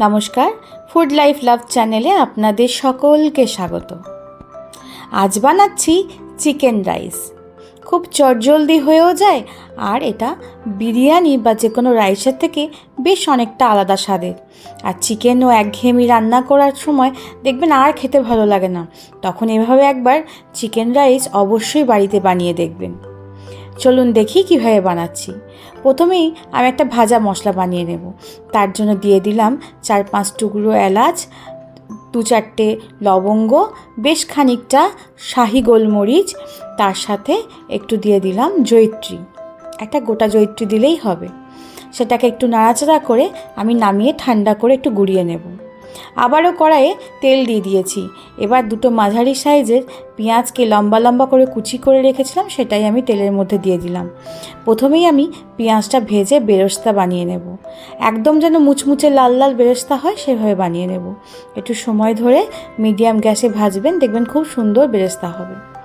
নমস্কার food life love চ্যানেলে আপনাদের সকলকে স্বাগত। আজ বানাচ্ছি চিকেন রাইস। খুব চটজলদি হয়েও যায়, আর এটা বিরিয়ানি বা যে কোনো রাইসের থেকে বেশ অনেকটা আলাদা স্বাদের। আর চিকেন ও একঘেয়েমি রান্না করার সময় দেখবেন আর খেতে ভালো লাগে না। তখন এভাবে একবার চিকেন রাইস অবশ্যই বাড়িতে বানিয়ে দেখবেন। চলুন দেখি কীভাবে বানাচ্ছি। প্রথমেই আমি একটা ভাজা মশলা বানিয়ে নেব। তার জন্য দিয়ে দিলাম চার পাঁচ টুকরো এলাচ, দু চারটে লবঙ্গ, বেশ খানিকটা শাহি গোলমরিচ, তার সাথে একটু দিয়ে দিলাম জৈত্রী একটা গোটা জৈত্রী দিলেই হবে। সেটাকে একটু নাড়াচাড়া করে আমি নামিয়ে ঠান্ডা করে একটু গুঁড়িয়ে নেব। আবারও কড়াইয়ে তেল দিয়ে দিয়েছি। এবার দুটো মাঝারি সাইজের পেঁয়াজকে লম্বা লম্বা করে কুচি করে রেখেছিলাম, সেটাই আমি তেলের মধ্যে দিয়ে দিলাম। প্রথমেই আমি পেঁয়াজটা ভেজে বেরস্তা বানিয়ে নেব। একদম যেন মুচমুচে লাল লাল বেরস্তা হয়, সেভাবে বানিয়ে নেব। একটু সময় ধরে মিডিয়াম গ্যাসে ভাজবেন, দেখবেন খুব সুন্দর বেরেস্তা হবে।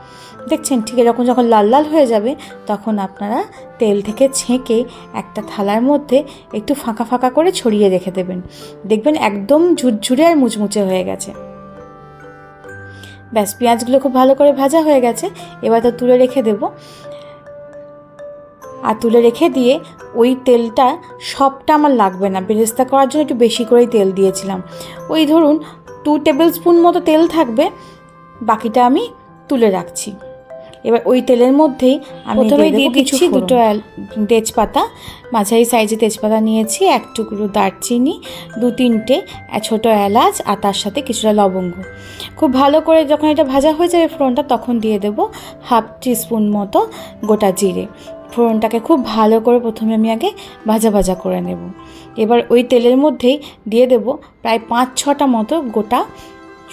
দেখছেন ঠিক এরকম যখন লাল লাল হয়ে যাবে, তখন আপনারা তেল থেকে ছেঁকে একটা থালার মধ্যে একটু ফাঁকা ফাঁকা করে ছড়িয়ে রেখে দেবেন। দেখবেন একদম ঝুরঝুরে আর মুচমুচে হয়ে গেছে। ব্যাস, পেঁয়াজগুলো খুব ভালো করে ভাজা হয়ে গেছে। এবার তো তুলে রেখে দেব। আর তুলে রেখে দিয়ে ওই তেলটা সবটা আমার লাগবে না। বেরেস্তা করার জন্য একটু বেশি করেই তেল দিয়েছিলাম। ওই ধরুন টু টেবিল স্পুন মতো তেল থাকবে, বাকিটা আমি তুলে রাখছি। এবার ওই তেলের মধ্যেই আমি প্রথমে দিয়ে দিচ্ছি দুটো তেজপাতা। মাঝারি সাইজে তেজপাতা নিয়েছি এক টুকরো দারচিনি দু তিনটে ছোটো এলাচ আর তার সাথে কিছুটা লবঙ্গ। খুব ভালো করে যখন এটা ভাজা হয়ে যাবে ফোড়নটা তখন দিয়ে দেব হাফ টিস্পুন মতো গোটা জিরে। ফোড়নটাকে খুব ভালো করে প্রথমে আমি আগে ভাজা ভাজা করে নেব। এবার ওই তেলের মধ্যেই দিয়ে দেব প্রায় পাঁচ ছটা মতো গোটা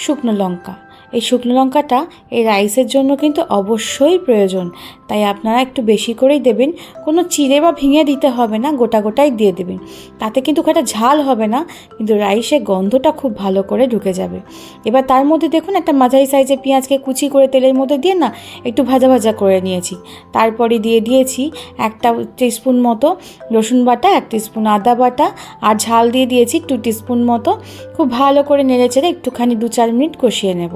শুকনো লঙ্কা। এই শুকনো লঙ্কাটা এই রাইসের জন্য কিন্তু অবশ্যই প্রয়োজন। তাই আপনারা একটু বেশি করেই দেবেন। কোনো চিড়ে বা ভেঙে দিতে হবে না, গোটা গোটাই দিয়ে দেবেন। তাতে কিন্তু একটা ঝাল হবে না, কিন্তু রাইসের গন্ধটা খুব ভালো করে ঢুকে যাবে। এবার তার মধ্যে দেখুন একটা মাঝারি সাইজের পেঁয়াজকে কুচি করে তেলের মধ্যে দিয়ে না একটু ভাজা ভাজা করে নিয়েছি। তারপরে দিয়ে দিয়েছি একটা টিস্পুন মতো রসুন বাটা, এক টিস্পুন আদা বাটা, আর ঝাল দিয়ে দিয়েছি টু টিস্পুন মতো। খুব ভালো করে নেড়ে চেড়ে একটুখানি দু চার মিনিট কষিয়ে নেব।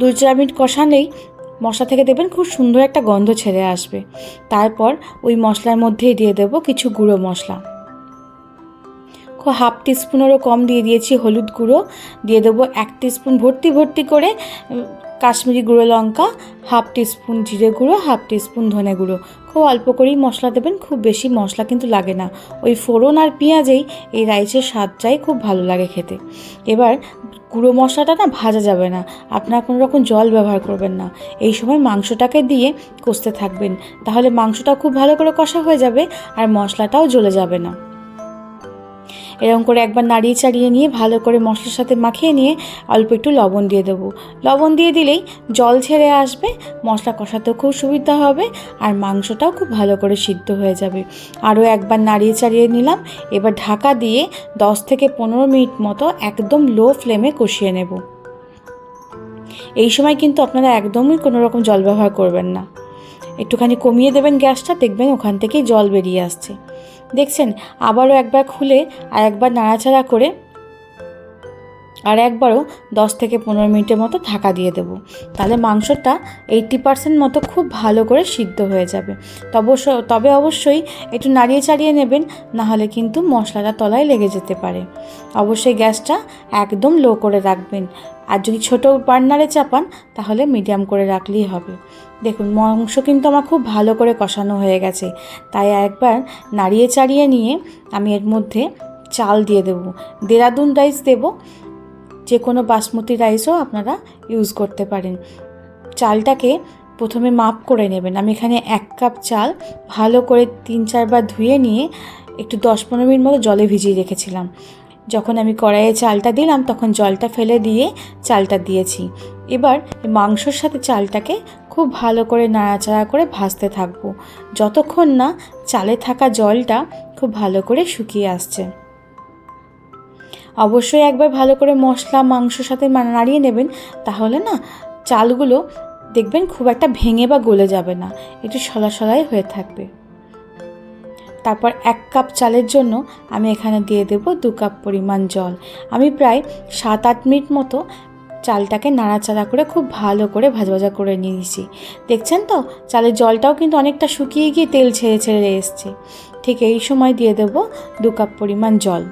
দু চার মিনিট কষালেই মশলা থেকে দেবেন খুব সুন্দর একটা গন্ধ ছেড়ে আসবে। তারপর ওই মশলার মধ্যেই দিয়ে দেবো কিছু গুঁড়ো মশলা। হাফ টিস্পুনেরও কম দিয়ে দিয়েছি হলুদ গুঁড়ো। দিয়ে দেবো এক টিস্পুন ভর্তি ভর্তি করে কাশ্মীরি গুঁড়ো লঙ্কা, হাফ টিস্পুন জিরে গুঁড়ো, হাফ টিস্পুন ধনে গুঁড়ো। খুব অল্প করেই মশলা দেবেন, খুব বেশি মশলা কিন্তু লাগে না। ওই ফোড়ন আর পেঁয়াজেই এই রাইসের স্বাদটাই খুব ভালো লাগে খেতে। এবার গুঁড়ো মশলাটা না ভাজা যাবে না। আপনারা কোনো রকম জল ব্যবহার করবেন না। এই সময় মাংসটাকে দিয়ে কষতে থাকবেন। তাহলে মাংসটা খুব ভালো করে কষা হয়ে যাবে আর মশলাটাও জ্বলে যাবে না। এরকম করে একবার নাড়িয়ে চাড়িয়ে নিয়ে ভালো করে মশলার সাথে মাখিয়ে নিয়ে অল্প একটু লবণ দিয়ে দেবো। লবণ দিয়ে দিলেই জল ছেড়ে আসবে, মশলা কষাতেও খুব সুবিধা হবে আর মাংসটাও খুব ভালো করে সিদ্ধ হয়ে যাবে। আরও একবার নাড়িয়ে চাড়িয়ে নিলাম, এবার ঢাকা দিয়ে দশ থেকে পনেরো মিনিট মতো একদম লো ফ্লেমে কষিয়ে নেব। এই সময় কিন্তু আপনারা একদমই কোনো রকম জল ব্যবহার করবেন না। একটুখানি কমিয়ে দেবেন গ্যাসটা, দেখবেন ওখান থেকেই জল বেরিয়ে আসছে। দেখছেন, আবারও একবার খুলে আর একবার নাড়াচাড়া করে আর একবারও দশ থেকে পনেরো মিনিটের মতো ঢাকা দিয়ে দেবো। তাহলে মাংসটা এইটটি পার্সেন্ট মতো খুব ভালো করে সিদ্ধ হয়ে যাবে। তবে অবশ্যই একটু নাড়িয়ে চাড়িয়ে নেবেন নাহলে কিন্তু মশলাটা তলায় লেগে যেতে পারে। অবশ্যই গ্যাসটা একদম লো করে রাখবেন। আর যদি ছোটো বার্নারে চাপান, তাহলে মিডিয়াম করে রাখলেই হবে। দেখুন, মাংস কিন্তু আমার খুব ভালো করে কষানো হয়ে গেছে। তাই একবার নাড়িয়ে চাড়িয়ে নিয়ে আমি এর মধ্যে চাল দিয়ে দেবো। দেরাদুন রাইস দেবো। যে কোনো বাসমতি রাইসও আপনারা ইউজ করতে পারেন। চালটাকে প্রথমে মাপ করে নেবেন। আমি এখানে এক কাপ চাল ভালো করে তিন চারবার ধুয়ে নিয়ে একটু দশ পনেরো মিনিট মতো জলে ভিজিয়ে রেখেছিলাম। যখন আমি কড়াইয়ে চালটা দিলাম, তখন জলটা ফেলে দিয়ে চালটা দিয়েছি। এবার মাংসর সাথে চালটাকে খুব ভালো করে নাড়াচাড়া করে ভাজতে থাকব। যতক্ষণ না চালে থাকা জলটা খুব ভালো করে শুকিয়ে আসছে। অবশ্যই একবার ভালো করে মশলা মাংসর সাথে নাড়িয়ে নেবেন, তাহলে না চালগুলো দেখবেন খুব একটা ভেঙে বা গলে যাবে না। একটু সলা সলাই হয়ে থাকবে। তারপর এক কাপ চালের জন্য আমি এখানে দিয়ে দেব দু কাপ পরিমাণ জল। আমি প্রায় সাত আট মিনিট মতো চালটাকে নাড়াচাড়া করে খুব ভালো করে ভাজা ভাজা করে নিয়েছি। দেখছেন তো? চালের জলটাও কিন্তু অনেকটা শুকিয়ে গিয়ে তেল ছেড়ে ছেড়ে এসছে। ঠিক এই সময় দিয়ে দেব দু কাপ পরিমাণ জল।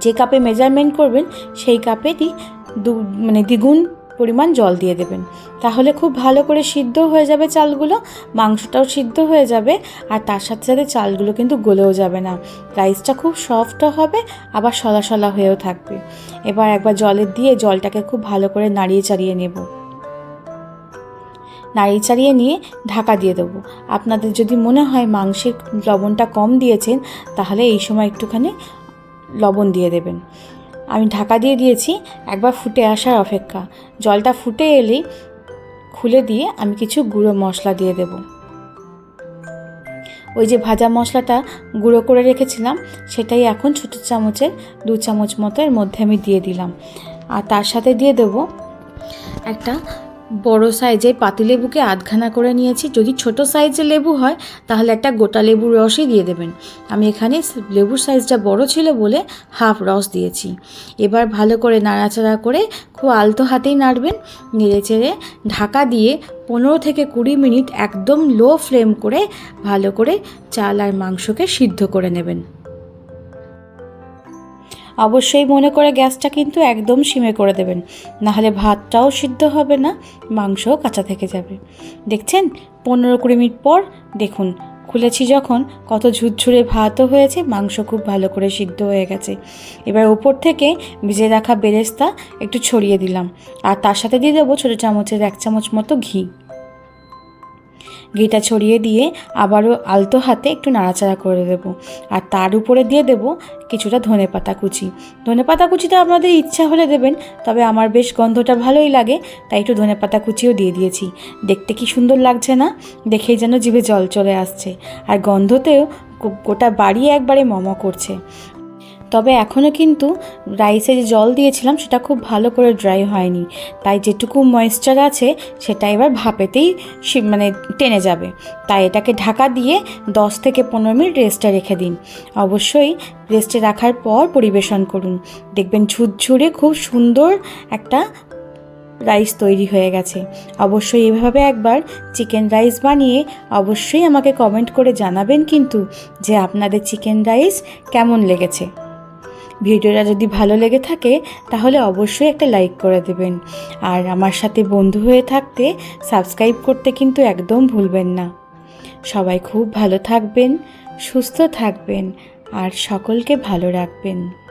যে কাপে মেজারমেন্ট করবেন সেই কাপেরই দু মানে দ্বিগুণ পরিমাণ জল দিয়ে দেবেন। তাহলে খুব ভালো করে সিদ্ধ হয়ে যাবে চালগুলো, মাংসটাও সিদ্ধ হয়ে যাবে, আর তার সাথে সাথে চালগুলো কিন্তু গলেও যাবে না। রাইসটা খুব সফটও হবে, আবার সলা সলা হয়েও থাকবে। এবার একবার জলের দিয়ে জলটাকে খুব ভালো করে নাড়িয়ে চাড়িয়ে নেব। নাড়িয়ে চাড়িয়ে নিয়ে ঢাকা দিয়ে দেবো। আপনাদের যদি মনে হয় মাংসের লবণটা কম দিয়েছেন, তাহলে এই সময় একটুখানি লবণ দিয়ে দেবেন। আমি ঢাকা দিয়ে দিয়েছি, একবার ফুটে আসার অপেক্ষা। জলটা ফুটে এলেই খুলে দিয়ে আমি কিছু গুঁড়ো মশলা দিয়ে দেব। ওই যে ভাজা মশলাটা গুঁড়ো করে রেখেছিলাম, সেটাই এখন ছোটো চামচের, দু চামচ মতো এর মধ্যে আমি দিয়ে দিলাম। আর তার সাথে দিয়ে দেব একটা বড় সাইজের পাতিলেবুকে আধখানা করে নিয়েছি। যদি ছোট সাইজের লেবু হয়, তাহলে একটা গোটা লেবুর রসই দিয়ে দেবেন। আমি এখানে লেবুর সাইজটা বড় ছিল বলে হাফ রস দিয়েছি। এবার ভালো করে নাড়াচাড়া করে খুব আলতো হাতেই নাড়বেন। নেড়ে চেড়ে ঢাকা দিয়ে পনেরো থেকে কুড়ি মিনিট একদম লো ফ্লেম করে ভালো করে চাল আর মাংসকে সিদ্ধ করে নেবেন। অবশ্যই মনে করে গ্যাসটা কিন্তু একদম সিমে করে দেবেন। নাহলে ভাতটাও সিদ্ধ হবে না, মাংসও কাঁচা থেকে যাবে। দেখছেন? পনেরো কুড়ি মিনিট পর দেখুন, খুলেছি যখন, কত ঝুরঝুরে ভাতও হয়েছে, মাংস খুব ভালো করে সিদ্ধ হয়ে গেছে। এবার ওপর থেকে ভিজে রাখা বেরেস্তা একটু ছড়িয়ে দিলাম। আর তার সাথে দিয়ে দেবো ছোটো চামচের এক চামচ মতো ঘি। ঘিটা ছড়িয়ে দিয়ে আবারও আলতো হাতে একটু নাড়াচাড়া করে দেব। আর তার উপরে দিয়ে দেব কিছুটা ধনে পাতা কুচি। ধনে পাতা কুচিটা আপনাদের ইচ্ছা হলে দেবেন, তবে আমার বেশ গন্ধটা ভালোই লাগে, তাই একটু ধনে পাতা কুচিও দিয়ে দিয়েছি। দেখতে কি সুন্দর লাগছে না? দেখেই যেন জিভে জল চলে আসছে। আর গন্ধতেও গোটা বাড়ি একবারে মমা করছে। তবে এখনও কিন্তু রাইসে যে জল দিয়েছিলাম, সেটা খুব ভালো করে ড্রাই হয়নি। তাই যেটুকু ময়েশ্চার আছে, সেটা এবার ভাপেতেই মানে টেনে যাবে। তাই এটাকে ঢাকা দিয়ে দশ থেকে পনেরো মিনিট রেস্টে রেখে দিন। অবশ্যই রেস্টে রাখার পর পরিবেশন করুন। দেখবেন ঝুরঝুরে খুব সুন্দর একটা রাইস তৈরি হয়ে গেছে। অবশ্যই এভাবে একবার চিকেন রাইস বানিয়ে অবশ্যই আমাকে কমেন্ট করে জানাবেন কিন্তু যে আপনাদের চিকেন রাইস কেমন লেগেছে। ভিডিওটা যদি ভালো লেগে থাকে, তাহলে অবশ্যই একটা লাইক করে দেবেন। আর আমার সাথে বন্ধু হয়ে থাকতে সাবস্ক্রাইব করতে কিন্তু একদম ভুলবেন না। সবাই খুব ভালো থাকবেন, সুস্থ থাকবেন, আর সকলকে ভালো রাখবেন।